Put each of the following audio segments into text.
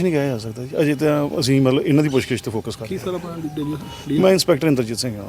ਕੁਝ ਨਹੀਂ ਕਿਹਾ ਜਾ ਸਕਦਾ ਜੀ। ਅਜੇ ਤਾਂ ਅਸੀਂ ਮਤਲਬ ਇਹਨਾਂ ਦੀ ਪੁੱਛਗਿੱਛ ਤੇ ਫੋਕਸ ਕਰ ਰਹੇ ਸਰ ਆਪਣਾ ਹਾਂ। ਮੈਂ ਇੰਸਪੈਕਟਰ ਇੰਦਰਜੀਤ ਸਿੰਘ ਹਾਂ।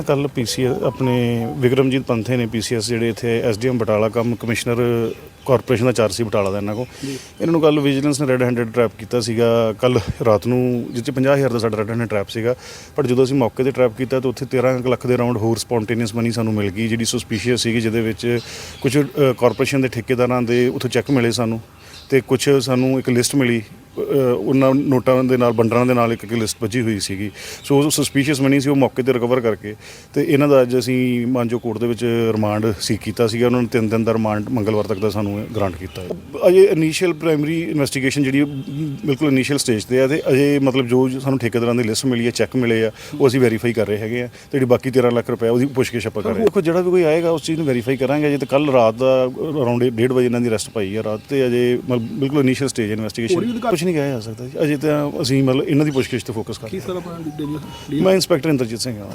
ਕੱਲ ਪੀਸੀਐਸ ਆਪਣੇ ਵਿਕਰਮਜੀਤ ਪੰਥੇ ਨੇ ਪੀਸੀਐਸ ਜਿਹੜੇ ਇੱਥੇ SDM Batala cum commissioner corporation ਦਾ ਚਾਰਜ ਸੀ ਬਟਾਲਾ ਦਾ ਇਹਨਾਂ ਕੋ ਇਹਨਾਂ ਨੂੰ ਕੱਲ ਵਿਜੀਲੈਂਸ ਨੇ ਰੈੱਡ ਹੈਂਡਡ ਟਰੈਪ ਕੀਤਾ ਸੀਗਾ। ਕੱਲ ਰਾਤ ਨੂੰ 'ਚ 50000 ਦਾ ਸਾਡਾ ਰੈੱਡ ਹੈਂਡਡ ਟਰੈਪ ਸੀਗਾ। ਪਰ ਜਦੋਂ ਅਸੀਂ ਮੌਕੇ ਤੇ ਟਰੈਪ ਕੀਤਾ ਤਾਂ ਉੱਥੇ 13 ਕੁ ਲੱਖ ਦੇ ਰਾਉਂਡ ਹੋਰ ਸਪੌਂਟੇਨੀਅਸ ਮਨੀ ਸਾਨੂੰ ਮਿਲ ਗਈ ਜਿਹੜੀ ਸਸਪੀਸ਼ੀਅਸ ਸੀਗੀ ਜਿਹਦੇ ਵਿੱਚ ਕੁਝ ਕਾਰਪੋਰੇਸ਼ਨ ਦੇ ਠੇਕੇਦਾਰਾਂ ਦੇ ਉੱਥੋਂ ਚੈੱਕ ਮਿਲੇ ਸਾਨੂੰ ਤੇ ਕੁਝ ਸਾਨੂੰ ਇੱਕ ਲਿਸਟ ਮਿਲੀ। ਉਹਨਾਂ ਨੋਟਾਂ ਦੇ ਨਾਲ ਬੰਡਰਾਂ ਦੇ ਨਾਲ ਇੱਕ ਇੱਕ ਲਿਸਟ ਵੱਜੀ ਹੋਈ ਸੀਗੀ। ਸੋ ਉਹ ਸਸਪੀਸ਼ੀਅਸ ਮਨੀ ਸੀ ਉਹ ਮੌਕੇ ਤੇ ਰਿਕਵਰ ਕਰਕੇ ਤੇ ਇਹਨਾਂ ਦਾ ਅੱਜ ਅਸੀਂ ਮਾਨਜੋ ਕੋਰਟ ਦੇ ਵਿੱਚ ਰਿਮਾਂਡ ਸੀ ਕੀਤਾ ਸੀਗਾ। ਉਹਨਾਂ ਨੇ ਤਿੰਨ ਦਿਨ ਦਾ ਰਿਮਾਂਡ ਮੰਗਲਵਾਰ ਤੱਕ ਦਾ ਸਾਨੂੰ ਗ੍ਰਾਂਟ ਕੀਤਾ ਹੈ? ਅਜੇ ਇਨੀਸ਼ੀਅਲ ਪ੍ਰਾਇਮਰੀ ਇਨਵੈਸਟੀਗੇਸ਼ਨ ਜਿਹੜੀ ਬਿਲਕੁਲ ਇਨੀਸ਼ੀਅਲ ਸਟੇਜ ਤੇ ਆ ਤੇ ਅਜੇ ਮਤਲਬ ਜੋ ਸਾਨੂੰ ਠੇਕੇਦਾਰਾਂ ਦੀ ਲਿਸਟ ਮਿਲੀ ਹੈ ਚੈੱਕ ਮਿਲੇ ਆ ਉਹ ਅਸੀਂ ਵੈਰੀਫਾਈ ਕਰ ਰਹੇ ਹੈਗੇ ਆ ਤੇ ਜਿਹੜੀ ਬਾਕੀ 13 ਲੱਖ ਰੁਪਏ ਉਹਦੀ ਪੁੱਛਗਿੱਛ ਆਪਾਂ ਕਰ ਰਹੇ ਹਾਂ। ਦੇਖੋ ਜਿਹੜਾ ਵੀ ਕੋਈ ਆਏਗਾ ਉਸ ਚੀਜ਼ ਨੂੰ ਵੈਰੀਫਾਈ ਕਰਾਂਗੇ। ਅਜੇ ਤੇ ਕੱਲ ਰਾਤ ਦਾ ਅਰਾਊਂਡ 1:30 ਵਜੇ ਇਹਨਾਂ ਦੀ ਅਰੈਸਟ ਪਾਈ ਹੈ ਰਾਤ ਤੇ ਅਜੇ ਮਤਲਬ ਬਿਲਕੁਲ ਇਨੀਸ਼ੀਅਲ ਸਟੇਜ ਇਨਵੈਸਟੀਗੇਸ਼ਨ ਕੁਝ ਨਹੀਂ ਕਿਹਾ ਜਾ ਸਕਦਾ ਜੀ। ਅਜੇ ਤਾਂ ਅਸੀਂ ਮਤਲਬ ਇਹਨਾਂ ਦੀ ਪੁੱਛਗਿੱਛ ਤੇ ਫੋਕਸ ਕਰ ਰਹੇ ਹਾਂ। ਮੈਂ ਇੰਸਪੈਕਟਰ ਇੰਦਰਜੀਤ ਸਿੰਘ ਹਾਂ